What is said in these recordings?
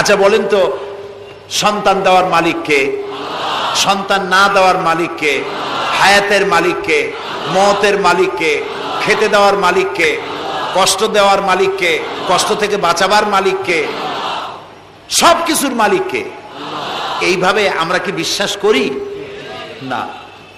আচ্ছা বলেন তো, সন্তান দেওয়ার মালিককে সন্তান না দেওয়ার মালিককে হায়াতের মালিককে মতের মালিককে খেতে দেওয়ার মালিককে কষ্ট দেওয়ার মালিককে কষ্ট থেকে বাঁচাবার মালিককে সব কিছুর মালিককে এইভাবে আমরা কি বিশ্বাস করি? না,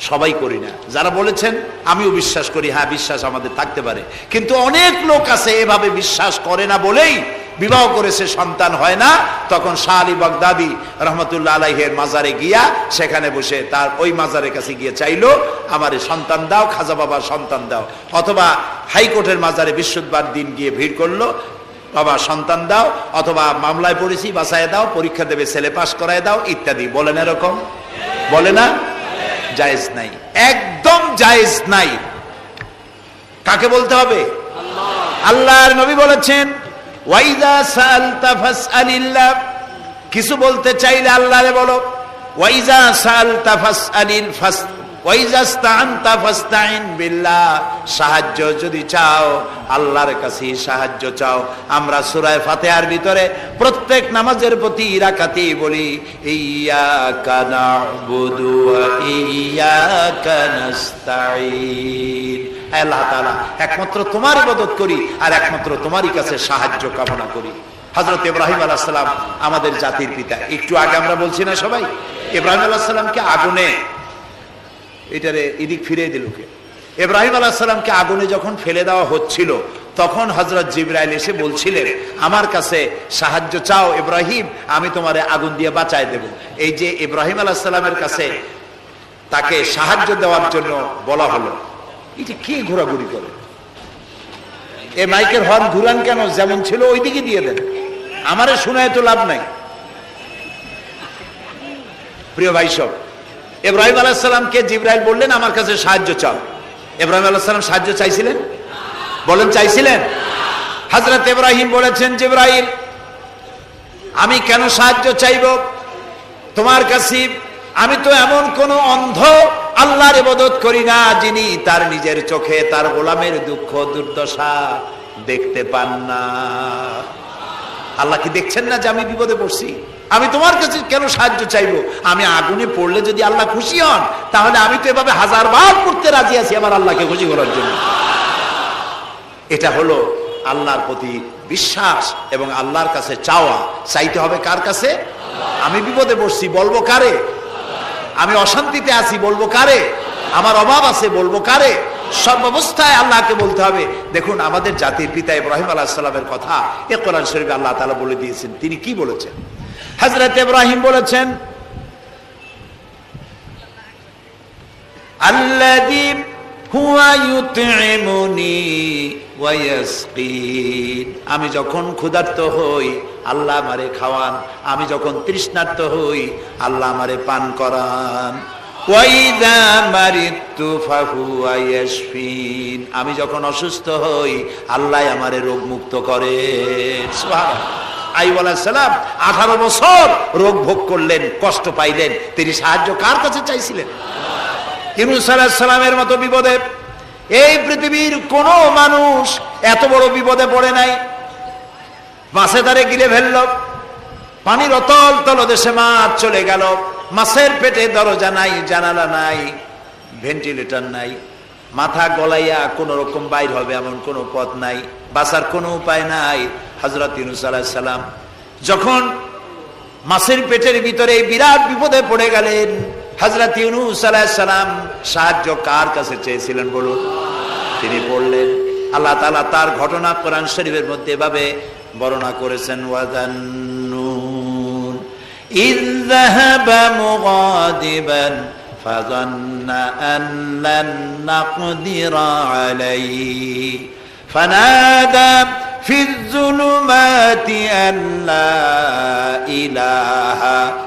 সবাই করি না। যারা বলেছেন, আমিও বিশ্বাস করি। হ্যাঁ বিশ্বাস আমাদের থাকতে পারে। কিন্তু অনেক লোক আছে এভাবে বিশ্বাস করে না বলেই বিবাহ করেছে, সন্তান হয় না। তখন শাহ আলী বাগদাদি রহমতুল্লাহ আলাইহের মাজারে গিয়া সেখানে বসে তার ওই মাজারের কাছে গিয়ে চাইলো, আমার সন্তান দাও, খাজা বাবার সন্তান দাও। অথবা হাইকোর্টের মাজারে বৃহস্পতিবার দিন গিয়ে ভিড় করল, বাবা, সন্তান দাও, অথবা মামলায় পড়েছি বাসায় দাও, পরীক্ষা দেবে, ছেলে পাস করায় দাও, ইত্যাদি। বলেন এরকম? বলে না? জায়েজ নাই। একদম জায়েজ নাই। কাকে বলতে হবে? আল্লাহ। আল্লাহর নবী বলেছেন কিছু বলতে চাইলে আল্লাহরে বলো। ওয়াইজা সাহায্য যদি চাও, আল্লাহর কাছে সাহায্য চাও। আমরা সুরায় ফাতিহার ভিতরে প্রত্যেক নামাজের প্রতি রাকাতি বলি, ইয়াকা না'বুদু ওয়া ইয়াকা নাস্তাঈন। আল্লাহ তাআলা, একমাত্র তোমার ইবাদত করি আর একমাত্র তোমারই কাছে সাহায্য কামনা করি। হযরত ইব্রাহিম আলাইহিস সালাম আমাদের জাতির পিতা। একটু আগে আমরা বলছি না সবাই? ইব্রাহিম আলাইহিস সালামকে আগুনে এটারে এদিক ফিরিয়ে দিল কে? ইব্রাহিম আলাহিসাল্লামকে আগুনে যখন ফেলে দেওয়া হচ্ছিল, তখন হজরত জিব্রাইল এসে বলছিলেন, আমার কাছে সাহায্য চাও ইব্রাহিম, আমি তোমারে আগুন দিয়ে বাঁচায় দেব। এই যে ইব্রাহিম আলাহিসাল্লামের কাছে তাকে সাহায্য দেওয়ার জন্য বলা হলো। এটা কে ঘোরাঘুরি করে? এ মাইকের হর্ন ঘুরান কেন? যেমন ছিল ওই দিকে দিয়ে দেন। আমারে শোনায় তো লাভ নাই। প্রিয় ভাই সব ইব্রাহিম আলাহিসাল্লামকে জিব্রাইল বললেন, আমার কাছে সাহায্য চাও। ইব্রাহিম আলাহিসাল্লাম সাহায্য চাইছিলেন? বলেন, চাইছিলেন? হজরত ইব্রাহিম বলেছেন, জিব্রাইল, আমি কেন সাহায্য চাইব? তোমার কাছে আমি তো এমন কোন অন্ধ আল্লাহর ইবাদত করি না, যিনি তার নিজের চোখে তার গোলামের দুঃখ, দুর্দশা দেখতে পান না। আল্লাহ কি দেখছেন না যে আমি বিপদে পড়ছি? আমি তোমার কাছে কেন সাহায্য চাইব? আমি আগুনে পড়লে যদি আল্লাহ খুশি হন, তাহলে আমি তো এভাবে হাজার বার করতে রাজি আছি আমার আল্লাহকে খুশি করার জন্য। এটা হলো আল্লাহর প্রতি বিশ্বাস এবং আল্লাহর কাছে চাওয়া। চাইতে হবে কার কাছে? আমি বিপদে পড়ছি, বলব কারে? আমি অশান্তিতে আছি, বলব কারে? আমার অভাব আছে, বলব কারে? সর্বাবস্থায় আল্লাহকে বলতে হবে। দেখুন, আমাদের জাতির পিতা ইব্রাহিম আলাহ সাল্লামের কথা এ কোরআন শরীফ আল্লাহ তালা বলে দিয়েছেন। তিনি কি বলেছেন? হজরত ইব্রাহিম বলেছেন, আল্লাযী আমি যখন ক্ষুধার্ত হই, আল্লাহ আমারে খাওয়ান। আমি যখন তৃষ্ণার্ত হই, আল্লাহ আমারে পান করান। আমি যখন অসুস্থ হই, আল্লাহ আমারে রোগ মুক্ত করে আঠারো বছর রোগ ভোগ করলেন, কষ্ট পাইলেন। তিনি সাহায্য কার কাছে চাইছিলেন? ইউনুস সালামের মতো বিপদে এই পৃথিবীর কোন মানুষ এত বড় বিপদে পড়ে নাই। মাছে তারে গিলে ফেলল। পানির অতল তল দেশে মাছ চলে গেল। মাছের পেটে দরজা নাই, জানালা নাই, ভেন্টিলেটর নাই। মাথা গলাইয়া কোন রকম বাইর হবে এমন কোনো পথ নাই। বাঁচার কোনো উপায় নাই হজরত সালাম। যখন মাছের পেটের ভিতরে বিরাট বিপদে পড়ে গেলেন হজরত ইউনুস সালাম সাহায্য কার কাছে চেয়েছিলেন বলুন তিনি বললেন আল্লাহ তালা তার ঘটনা কোরআন শরীফের মধ্যে এভাবে বর্ণনা করেছেন ওয়াদান্নুন إذ ذهب مغاضبا فظن أن لن نقدر عليه فنادى في الظلمات أن لا إله إلا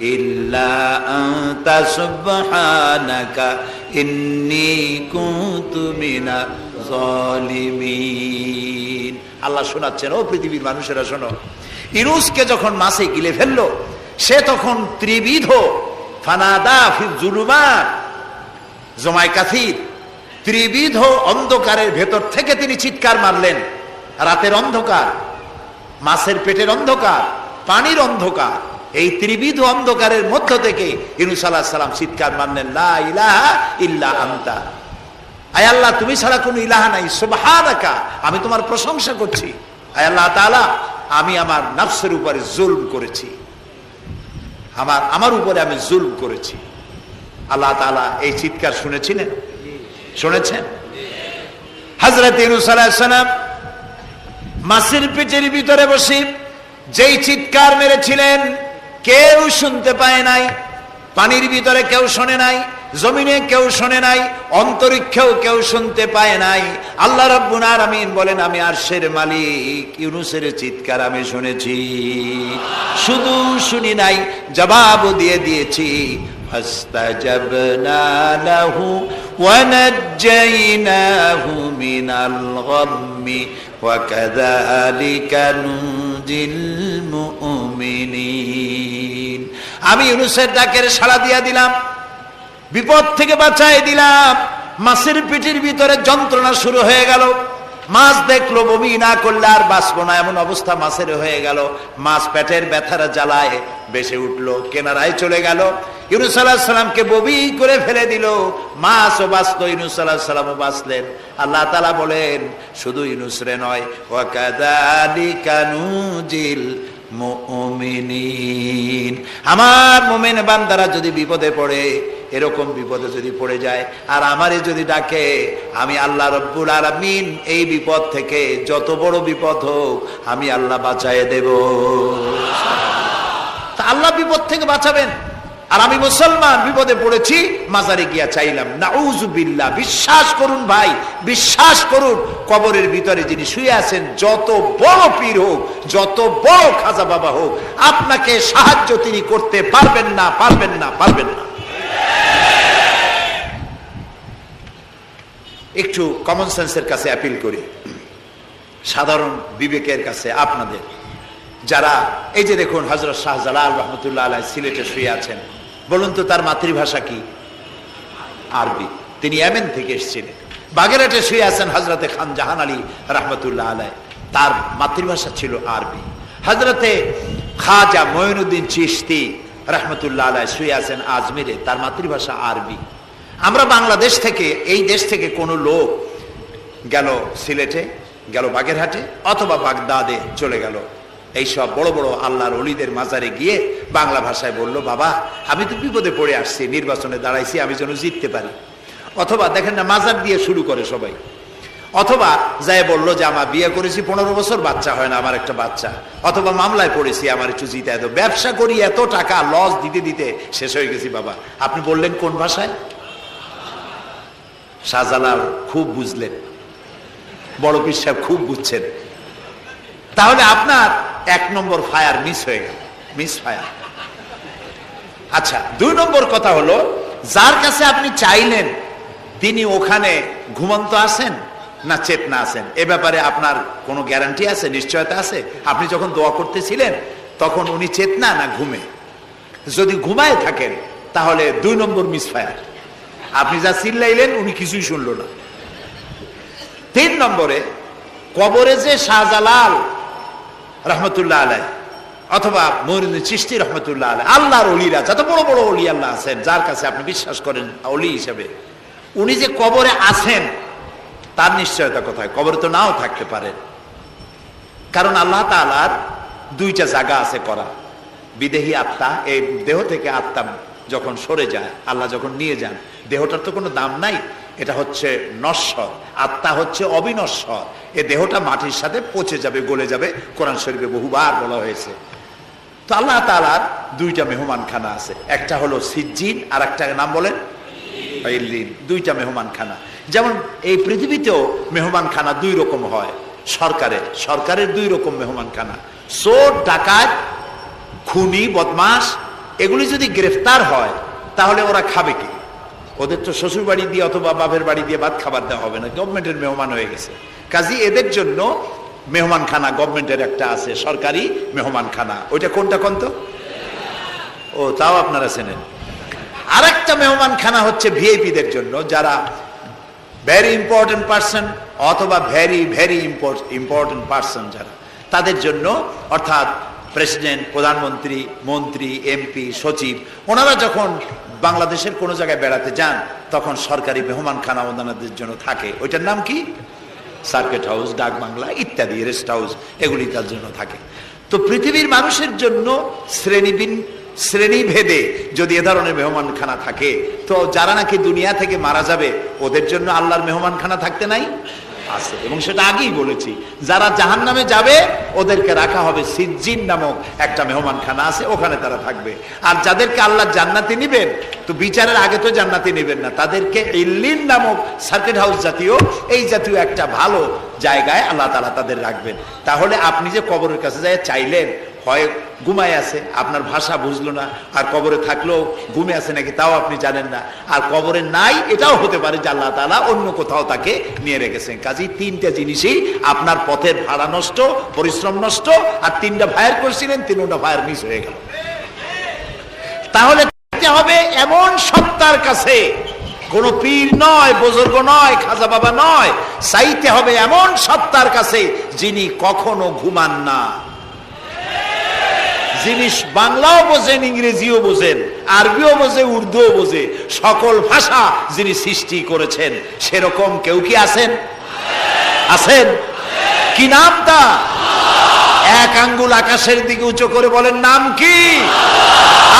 أنت سبحانك إني كنت من الظالمين আল্লাহ শোনাচ্ছেন ও পৃথিবীর মানুষেরা শোনো ইনুসকে যখন মাসে গিলে ফেললো সে তখন ত্রিবিধ ফানাদা ফির জুলুমাত জমাই কাথির ত্রিবিধ অন্ধকারের ভেতর থেকে তিনি চিৎকার মারলেন রাতের অন্ধকার মাছের পেটের অন্ধকার পানির অন্ধকার এই ত্রিবিধ অন্ধকারের মধ্য থেকে ইনুস আল্লাহ সাল্লাম চিৎকার মানলেন লা ইলাহা ইল্লা আন্তা। আয় আল্লাহ, তুমি ছাড়া কোনো ইলাহা নাই। সুবহানাকা, আমি তোমার প্রশংসা করছি। আয় আল্লাহ তাআলা, আমি আমার নফসের উপরে জুলম করেছি। আমার আমার উপরে আমি জুলম করেছি। আল্লাহ তাআলা এই চিৎকার শুনেছিলেন? শুনেছেন? হজরত ইনুস আলাইহিসসালাম মাসির পেটের ভিতরে বসে যেই চিৎকার মেরেছিলেন কেউ শুনতে পায় নাই পানির ভিতরে কেউ শোনে নাই জমিনে কেউ শোনে নাই অন্তরিক্ষেও কেউ শুনতে পায় নাই আল্লাহ রব্বুল আলামিন বলেন আমি আরশের মালিক ইউনুসের চিৎকার আমি শুনেছি শুধু শুনি নাই জবাবও দিয়ে দিয়েছি فاستجبنا له ونجيناه من الغم وكذلك ننجي المؤمنين আমি ইউনুসের ডাকের সাড়া দিয়া দিলাম, বিপদ থেকে বাঁচাই দিলাম, মাছের পিঠির ভিতরে যন্ত্রণা শুরু হয়ে গেল। মাছ দেখল, বমি না করলে আর বাঁচবো না, এমন অবস্থা মাছের হয়ে গেল। মাছ পেটের ব্যথার জ্বালায় বেসে উঠল, কেনারায় চলে গেল। ইউনুস আল্লাহ সাল্লামকে ববি করে ফেলে দিল। মাছও বাঁচলো, ইউনুস আল্লাহ সাল্লামও বাঁচলেন। আল্লাহ তালা বলেন, শুধু ইউনুস রে নয় ওয়াকাদালিকা নুজিল মুমিনিন। আমার মোমেন বান্দারা যদি বিপদে পড়ে, এরকম বিপদে যদি পড়ে যায়, আর আমারে যদি ডাকে, আমি আল্লাহ রব্বুল আলামিন এই বিপদ থেকে যত বড় বিপদ হোক, আমি আল্লাহ বাঁচায় দেব। আল্লাহ বিপদ থেকে বাঁচাবেন। আর আমি মুসলমান বিপদে পড়েছি, মাজারে গিয়া চাইলাম নাউজুবিল্লাহ বিশ্বাস করুন ভাই, বিশ্বাস করুন। কবরের ভিতরে যিনি শুয়ে আছেন, যত বড় পীর হোক, যত বড় খাজা বাবা হোক, আপনাকে সাহায্য তিনি করতে পারবেন না পারবেন না পারবেন না। একটু কমন সেন্সের কাছে অ্যাপিল করি। সাধারণ বিবেকের কাছে আপনাদের। যারা, এই যে দেখুন হজরত শাহজালাল রহমতুল্লাহ আলাই সিলেটে শুয়ে আছেন বলুন তো তার মাতৃভাষা কি? আরবি। তিনি এমেন থেকে এসেছিলেন বাগেরহাটে শুয়ে আছেন হজরতে খান জাহান আলী রহমতুল্লাহ আলাই তার মাতৃভাষা ছিল আরবি। হজরতে খাজা মঈনুদ্দিন চিস্তি রহমতুল্লাহ আলাই শুয়ে আছেন আজমিরে। তার মাতৃভাষা আরবি। আমরা বাংলাদেশ থেকে, এই দেশ থেকে কোনো লোক গেল সিলেটে, গেল বাগেরহাটে অথবা বাগদাদে চলে গেল। এইসব বড় বড় আল্লাহর অলিদের মাজারে গিয়ে বাংলা ভাষায় বলল, বাবা, আমি তো বিপদে পড়ে আসছি, নির্বাচনে দাঁড়াইছি, আমি যেন জিততে পারি। অথবা দেখেন না, মাজার দিয়ে শুরু করে সবাই। অথবা যাই বলল যে, আমার বিয়ে করেছি, পনেরো বছর বাচ্চা হয় না আমার একটা বাচ্চা। অথবা মামলায় পড়েছি, আমার একটু জিতে এত ব্যবসা করি, এত টাকা, লস দিতে দিতে শেষ হয়ে গেছি, বাবা। আপনি বললেন কোন ভাষায়? শাহজালাল খুব বুঝলেন। বড় পীর সাহেব খুব বুঝছেন। তাহলে আপনার এক নম্বর ফায়ার মিস হয়ে গেল মিস ফায়ার। আচ্ছা দুই নম্বর কথা হলো, যার কাছে আপনি চাইলেন, তিনি ওখানে ঘুমন্ত আছেন না চেতনা আছেন? এ ব্যাপারে আপনার কোনো গ্যারান্টি আছে, নিশ্চয়তা আছে? আপনি যখন দোয়া করতেছিলেন, তখন উনি চেতনা না ঘুমে? যদি ঘুমায় থাকেন, তাহলে দুই নম্বর মিস ফায়ার। আপনি যা চিল্লাইলেন, উনি কিছুই শুনলো না। তিন নম্বরে, কবরে যে শাহজালাল রহমতুল্লাহ আলাই অথবা মরিন চিস্তি রহমতুল্লাহ আলাই আল্লাহর অলিরা, যত বড় বড় অলি আল্লাহ আছেন, যার কাছে আপনি বিশ্বাস করেন অলি হিসেবে, উনি যে কবরে আছেন, তার নিশ্চয়তা কোথায়? কবরে তো নাও থাকতে পারেন কারণ আল্লাহ তালার দুইটা জায়গা আছে করা। বিদেহী আত্মা, এই দেহ থেকে আত্মা যখন সরে যায়, আল্লাহ যখন নিয়ে যান, দেহটার তো কোনো দাম নাই। এটা হচ্ছে নশ্বর আত্মা হচ্ছে অবিনশ্বর। এ দেহটা মাটির সাথে পচে যাবে, গলে যাবে। কোরআন শরীফে বহুবার বলা হয়েছে। তো আল্লাহ তালার দুইটা মেহমানখানা আছে। একটা হলো সিজ্জিন, আর একটা নাম বলেন? দুইটা মেহমানখানা। যেমন এই পৃথিবীতেও মেহমানখানা দুই রকম হয়, সরকারের। সরকারের দুই রকম মেহমানখানা। চোর, ডাকাত, খুনি বদমাস এগুলি যদি গ্রেফতার হয়, তাহলে ওরা খাবে কি? ওদের তো শ্বশুর বাড়ি দিয়ে অথবা বাপের বাড়ি দিয়ে ভাত খাবার দেওয়া হবে না গভর্নমেন্টের মেহমান হয়ে গেছে। কাজী এদের জন্য মেহমানখানা গভর্নমেন্টের একটা আছে, সরকারি মেহমানখানা। ওইটা কোনটা কোন তো? ও, তাও আপনারা চেনেন। আরেকটা মেহমানখানা হচ্ছে ভিআইপিদের জন্য, যারা ভেরি ইম্পর্টেন্ট পার্সন অথবা ভেরি ভেরি ইম্পর্টেন্ট পার্সন যারা। তাদের জন্য অর্থাৎ প্রেসিডেন্ট প্রধানমন্ত্রী, মন্ত্রী এমপি সচিব, ওনারা যখন বাংলাদেশের কোনো জায়গায় বেড়াতে যান, তখন সরকারি মেহমানখানা ওনাদের জন্য থাকে। ওইটার নাম কি? সার্কেট হাউস, ডাক বাংলা ইত্যাদি, রেস্ট হাউস, এগুলি তার জন্য থাকে। তো পৃথিবীর মানুষের জন্য শ্রেণীবিন শ্রেণীভেদে যদি এ ধরনের মেহমানখানা থাকে, তো যারা নাকি দুনিয়া থেকে মারা যাবে, ওদের জন্য আল্লাহর মেহমানখানা থাকতে নাই? আছে। এবং সেটা আগেই বলেছি, যারা জাহান নামে যাবে, ওদেরকে রাখা হবে সিজ্জিন নামক একটা মেহমানখানা আছে, ওখানে তারা থাকবে। আর যাদেরকে আল্লাহ জান্নাতি নিবেন, তো বিচারের আগে তো জান্নাতি নেবেন না, তাদেরকে ইল্লিন নামক সার্কিট হাউস জাতীয়, এই জাতীয় একটা ভালো জায়গায় আল্লাহ তালা তাদের রাখবেন। তাহলে আপনি যে কবরের কাছে যায় চাইলেন হয় ঘুমায় আছে, আপনার ভাষা বুঝলো না, আর কবরে থাকলেও ঘুমে আছে নাকি তাও আপনি জানেন না। আর কবরে নাই, এটাও হতে পারে যে আল্লাহ তালা অন্য কোথাও তাকে নিয়ে রেখেছেন। কাজেই তিনটা জিনিসই আপনার পথের ভাড়া নষ্ট, পরিশ্রম নষ্ট, আর তিনটা ফায়ার করছিলেন, তিনটা ফায়ার মিস হয়ে গেল। তাহলে হবে এমন সত্তার কাছে। কোন পীর নয়, বুজুর্গ নয়, খাজা বাবা নয়, চাইতে হবে এমন সত্তার কাছে যিনি কখনো ঘুমান না। জিনিস বাংলাও বোঝেন, ইংরেজিও বোঝেন, আরবিও বোঝে, উর্দুও বোঝে। সকল ভাষা যিনি সৃষ্টি করেছেন, সেরকম কেউ কি আছেন? আছেন? কি নাম তা? এক আঙ্গুল আকাশের দিকে উঁচু করে বলেন, নাম কি?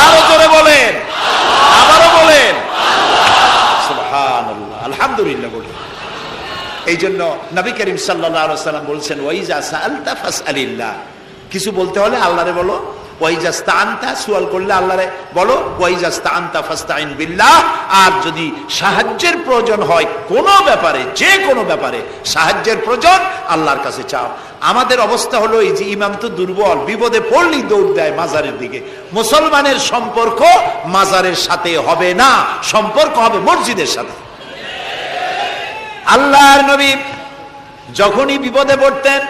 আরও করে বলেন, আবারও বলেন। আলহামদুলিল্লাহ বলেন এই জন্য নবী করিম সাল্লাম বলছেন, ওয়াইজা সাআলতা ফাসআলিল্লাহ। কিছু বলতে হলে আল্লাহরে বলো। ওয়াইজাস্তা আনতা সুয়াল করলে আল্লাহরে বলো ওয়াইজাস্তা আনতা বিল্লাহ। আর যদি সাহায্যের প্রয়োজন হয় কোনো ব্যাপারে, যে কোনো ব্যাপারে সাহায্যের প্রয়োজন, আল্লাহর কাছে চাও। আমাদের অবস্থা হলো এই যে ইমাম তো দুর্বল, বিপদে পড়লেই দৌড় দেয় মাজারের দিকে। মুসলমানের সম্পর্ক মাজারের সাথে হবে না, সম্পর্ক হবে মসজিদের সাথে। আল্লাহর নবী যখনই বিপদে পড়তেন,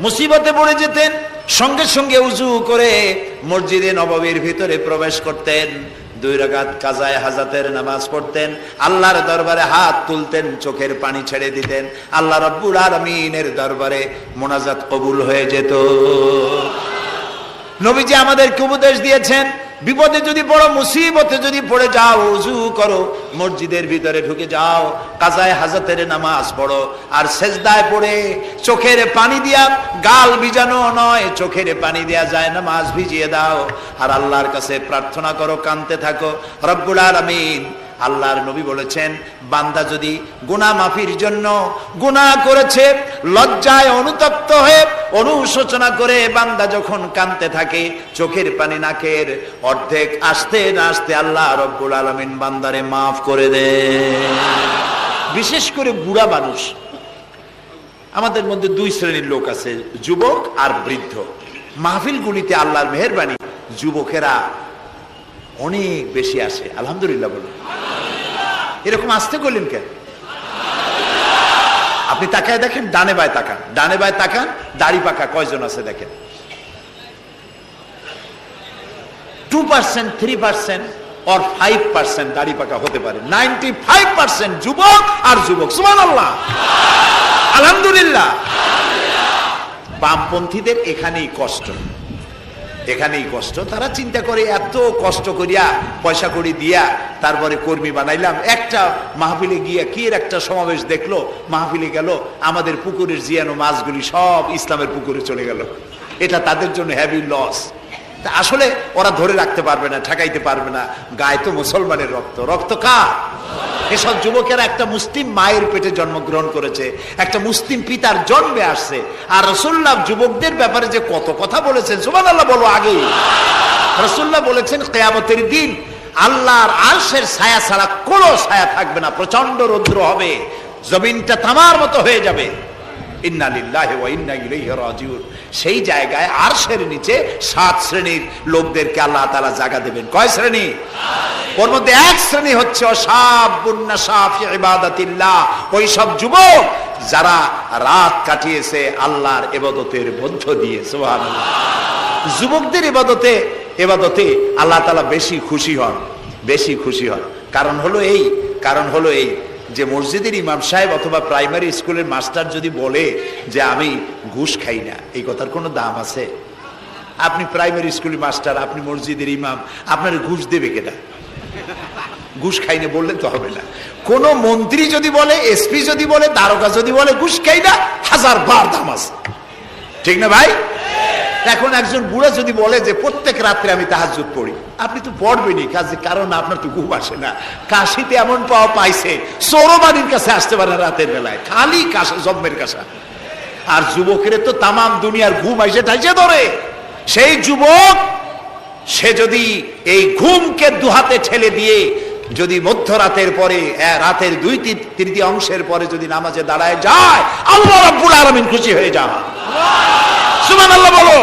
মুসিবতে পড়ে যেতেন সঙ্গে সঙ্গে উজু করে মসজিদে নববীর ভিতরে প্রবেশ করতেন। দুই রাগাত কাজায় হাজাতের নামাজ পড়তেন। আল্লাহর দরবারে হাত তুলতেন, চোখের পানি ছেড়ে দিতেন। আল্লাহ রব্বুল আলমিনের দরবারে মোনাজাত কবুল হয়ে যেত। নবীজি আমাদের উপদেশ দিয়েছেন বিপদে যদি পড়ো, মুসিবতে যদি পড়ে যাও উজু করো, মসজিদের ভিতরে ঢুকে যাও, কাজায় হাজাতের নামাজ পড়ো, আর সেজদায় পড়ে চোখের পানি দিয়া গাল ভিজানো নয়, চোখের পানি দেয়া যায় নামাজ ভিজিয়ে দাও, আর আল্লাহর কাছে প্রার্থনা করো কানতে থাকো, রব্বুল আলামিন। আল্লাহর নবী বলেছেন, বান্দা যদি গুনাহ মাফির জন্য গুনাহ করেছে, লজ্জায় অনুতপ্ত হয়ে অনুশোচনা করে বান্দা যখন কানতে থাকে, চোখের পানি নাকের অর্ধেক আসতে না আসতে আল্লাহ রব্বুল আলমিন বান্দারে মাফ করে দে বিশেষ করে বুড়া মানুষ, আমাদের মধ্যে দুই শ্রেণির লোক আছে, যুবক আর বৃদ্ধ। মাহফিলগুলিতে আল্লাহর মেহরবানি যুবকেরা অনেক বেশি আসে, আলহামদুলিল্লাহ বলুন। এরকম আসতে করলেন কেন? আপনি তাকায় দেখেন, ডানে বায় তাকান। ডানে বায় তাকান, দাড়ি পাকা, কয়জন আছে দেখেন? Two percent three percent or five percent দাড়ি পাকা হতে পারে। নাইনটি ফাইভ পার্সেন্ট যুবক আর যুবক। সুমান আল্লাহ আলহামদুলিল্লাহ। বামপন্থীদের এখানেই কষ্ট। এখানেই কষ্ট। তারা চিন্তা করে, এত কষ্ট করিয়া পয়সা করি দিয়া তারপরে কর্মী বানাইলাম। একটা মাহফিলে গিয়া কি একটা সমাবেশ দেখল? মাহফিলে গেল, আমাদের পুকুরের জিয়ানো মাছগুলি সব ইসলামের পুকুরে চলে গেল। এটা তাদের জন্য হ্যাভি লস আসলে ওরা ধরে রাখতে পারবে না, ঠেকাইতে পারবে না। গায়ে তো মুসলমানের রক্ত। রক্ত কা এসব যুবকেরা একটা মুসলিম মায়ের পেটে জন্মগ্রহণ করেছে, একটা মুসলিম পিতার জন্মে আসছে। আর রসুল্লাহ যুবকদের ব্যাপারে যে কত কথা বলেছেন সুমান আল্লাহ বলো আগে। রসুল্লাহ বলেছেন, কেয়ামতের দিন আল্লাহর আলসের ছায়া ছাড়া কোনো ছায়া থাকবে না প্রচণ্ড রৌদ্র হবে, জমিনটা তামার মতো হয়ে যাবে। সেই জায়গায় আরশের নিচে সাত শ্রেণির লোকদেরকে আল্লাহ তালা জায়গা দেবেন। কয় শ্রেণি? ওর মধ্যে এক শ্রেণি হচ্ছে ওই সব যুবক যারা রাত কাটিয়েছে আল্লাহর এবাদতের মধ্য দিয়ে যুবকদের এবাদতে এবাদতে আল্লাহ তালা বেশি খুশি হন, বেশি খুশি হন। কারণ হলো এই, কারণ হলো এই যে মসজিদের ইমাম সাহেব অথবা প্রাইমারি স্কুলের মাস্টার যদি বলে যে আমি ঘুষ খাই না, এই কথার কোনো দাম আছে? আপনি প্রাইমারি স্কুলের মাস্টার, আপনি মসজিদের ইমাম, আপনার ঘুষ দেবে কেনা ঘুষ খাই না বললে তো হবে না। কোন মন্ত্রী যদি বলে, এসপি যদি বলে, দারোগা যদি বলে, ঘুষ খাই না, হাজার বার দাম আছে। ঠিক না ভাই? এখন একজন বুড়া যদি বলে যে প্রত্যেক রাত্রে আমি তাহাজুদ পড়ি, আপনি তো পড়বেনই, কাজে কারণ আপনার তো ঘুম আসে না। কাশিতে এমন পাওয়া পাইছে সৌরবাড়ির কাছে আসতে পারে রাতের বেলায়, খালি কাশা, জন্মের কাশা। আর যুবকের তো তামাম দুনিয়ার ঘুম আইসে ঠাইসে ধরে। সেই যুবক, সে যদি এই ঘুমকে দুহাতে ঠেলে দিয়ে যদি মধ্যরাতের পরে রাতের দুই তৃতীয় অংশের পরে যদি নামাজে দাঁড়ায় যায়, আল্লাহ রাব্বুল আলামিন খুশি হয়ে যায় সুবহানাল্লাহ বলো।